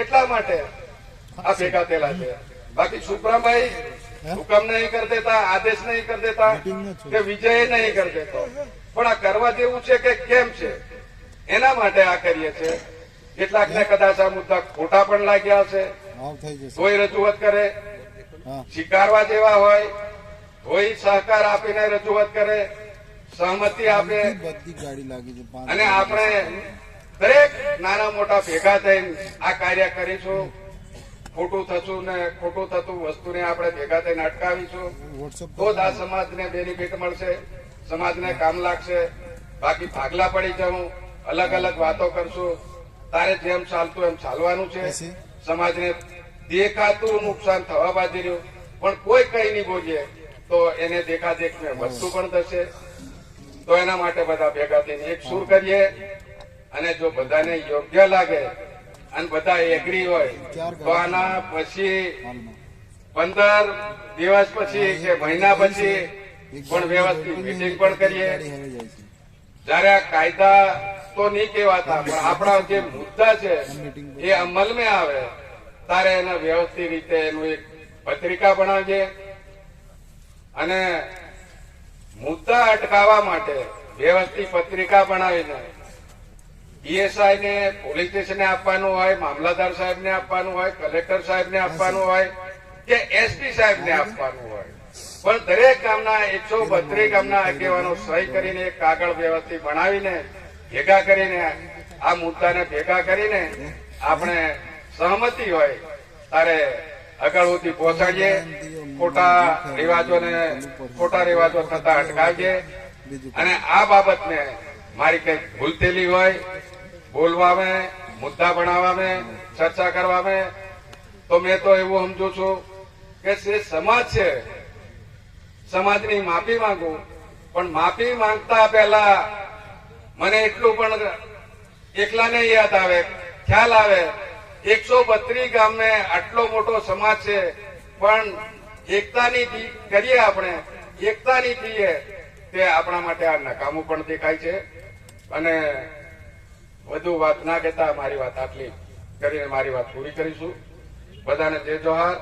એટલા માટે? આ ભેગા થયેલા છે. બાકી સુપ્રાભાઈ હુકમ નહીં કરી દેતા આદેશ નહીં કરી દેતા કે વિજય નહીં કરી દેતો. પણ આ કરવા જેવું છે કે કેમ છે? એના માટે આ કરીએ છે. કેટલાકને કદાચ આ મુદ્દા ખોટા પણ લાગ્યા હશે. કોઈ રજૂઆત કરે? સ્વીકારવા જેવા હોય કોઈ સહકાર આપીને રજૂઆત કરે સહમતિ આપે. અને આપણે દરેક નાના મોટા ભેગા થઈને આ કાર્ય કરીશું. ખોટું થશું ને ખોટું થતું વસ્તુને આપણે ભેગા થઈને અટકાવીશું. તો જ આ સમાજને બેનિફિટ મળશે. સમાજને કામ લાગશે. બાકી ભાગલા પડી જવું. અલગ અલગ વાતો કરશું. તારે જેમ ચાલતું એમ ચાલવાનું છે. સમાજને દેખાતું નુકસાન થવા બાજી રહ્યું. પણ કોઈ કઈ નહીં બોલીએ. તો એને દેખાદેખ વસ્તુ પણ થશે. તો એના માટે બધા ભેગા થઈને એક સુર કરીએ. અને જો બધાને યોગ્ય લાગે અને બધા એગ્રી હોય તો આના પછી પંદર દિવસ પછી કે મહિના પછી પણ વ્યવસ્થિત મિટિંગ પણ કરીએ. જયારે આ કાયદા તો નહીં કહેવાતા પણ આપણા જે મુદ્દા છે એ અમલમાં આવે ત્યારે એને વ્યવસ્થિત રીતે એનું એક પત્રિકા બનાવજે અને મુદ્દા અટકાવવા માટે વ્યવસ્થિત પત્રિકા બનાવીને પીએસઆઈ ને પોલીસ સ્ટેશને આપવાનું હોય મામલાદાર સાહેબને આપવાનું હોય કલેક્ટર સાહેબને આપવાનું હોય કે એસપી સાહેબને આપવાનું હોય. પણ દરેક ગામના એકસો બત્રીસ ગામના આગેવાનો સહી કરીને કાગળ વ્યવસ્થિત બનાવીને ભેગા કરીને આ મુદ્દાને ભેગા કરીને આપણે સહમતિ હોય ત્યારે આગળ સુધી પહોંચાડીએ ખોટા રિવાજોને ખોટા રિવાજો થતા અટકાવીએ. અને આ બાબતને મારી કઈ ભૂલ થયેલી હોય બોલવામાં, મુદ્દા બનાવવામાં ચર્ચા કરવામાં. તો મેં તો એવું સમજુ છું કે જે સમાજ છે, સમાજની માફી માંગુ. પણ માફી માંગતા પહેલા મને એટલું પણ એકલાને યાદ આવે, ખ્યાલ આવે, એકસો બત્રીસ ગામને આટલો મોટો સમાજ છે, પણ એકતાની કરીએ આપણે, એકતાની દીએ તે આપણા માટે આ નકામું પણ દેખાય છે. અને વધુ વાત ના કહેતા મારી વાત આટલી કરીને મારી વાત પૂરી કરીશું. બધાને જય જોહાર,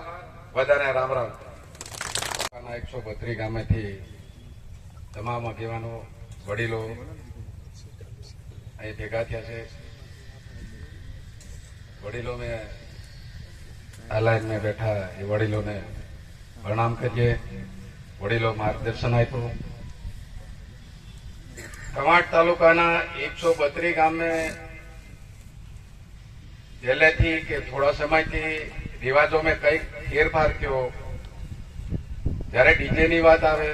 બધાને રામ રામ. એકસો બત્રી ગામેથી તમામ આગેવાનો, વડીલો અહીં ભેગા થયા છે. વડીલો મેં આ લાઈન મેં બેઠા, એ વડીલોને પ્રણામ કરીએ. વડીલો માર્ગદર્શન આપ્યું. કવાંટ તાલુકાના એકસો બત્રી ગામે પહેલેથી કે થોડા સમયથી રિવાજોમાં કંઈક ફેરફાર થયો જયારે ડીજે ની વાત આવે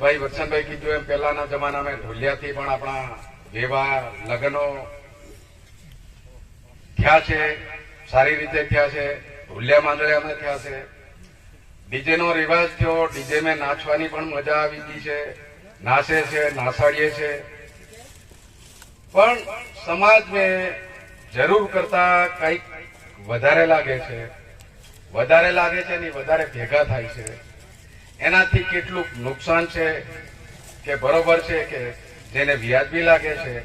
ભાઈ વત્સનભાઈ કીધું એમ, પહેલાના જમાનામાં ઢોલિયાથી પણ આપણા વિવાહ લગ્નો થયા છે, સારી રીતે થયા છે, ઢોલિયા માંદળિયામાં થયા છે. ડીજે નો રિવાજ થયો, ડીજે મેં નાચવાની પણ મજા આવી ગઈ છે. નાચે છે, નાસાડીએ છે. પણ સમાજને જરૂર કરતા કંઈક વધારે લાગે છે. વધારે લાગે છે ને વધારે ભેગા થાય છે. એનાથી કેટલું નુકસાન છે કે બરોબર છે કે જેને વ્યાજબી લાગે છે.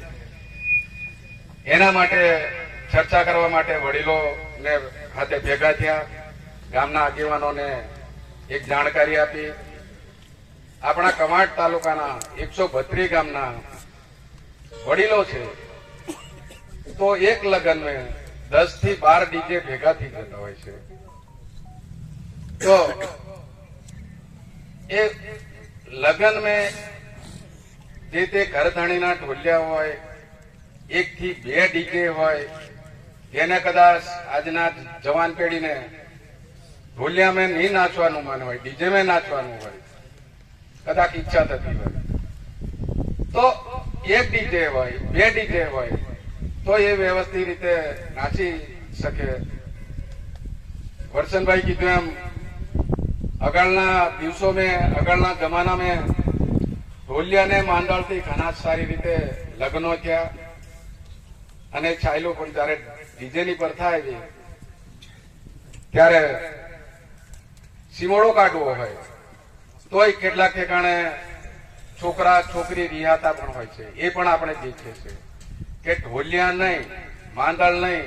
એના માટે ચર્ચા કરવા માટે વડીલોને ખાતે ભેગા થયા. ગામના આગેવાનોને એક જાણકારી આપી. આપણા કમાડ તાલુકાના એકસો બત્રીસ ગામના વડીલો છે. તો એક લગ્નમાં દસથી બાર ડીજે ભેગા થઈ જતા હોય છે. તો એ લગ્ન મેં જે તે ઘરધણીના ઢોલિયા હોય એક થી બે ડીજે હોય, જેને કદાચ આજના જવાન પેઢીને ઢોલિયા મેં નહીં નાચવાનું માન હોય ડીજે મેં નાચવાનું હોય કદાચ ઈચ્છા થતી હોય. તો એક ડીજે હોય બે ડીજે હોય, તો એ વ્યવસ્થિત રીતે નાચી શકે. વરસનભાઈ કીધું એમ આગળના દિવસો મેં આગળના જમાના મેં ઢોલિયા ને માંડળથી ઘણા સારી રીતે લગ્નો થયા. અને છાયલો પણ જયારે ડીજેની પર થાય ત્યારે સીમોડો કાઢવો હોય. તોય કેટલાક ઠેકાણે છોકરા, છોકરી રિહાતા પણ હોય છે. એ પણ આપણે દેખીએ છીએ કે ઢોલિયા નહીં માંદળ નહીં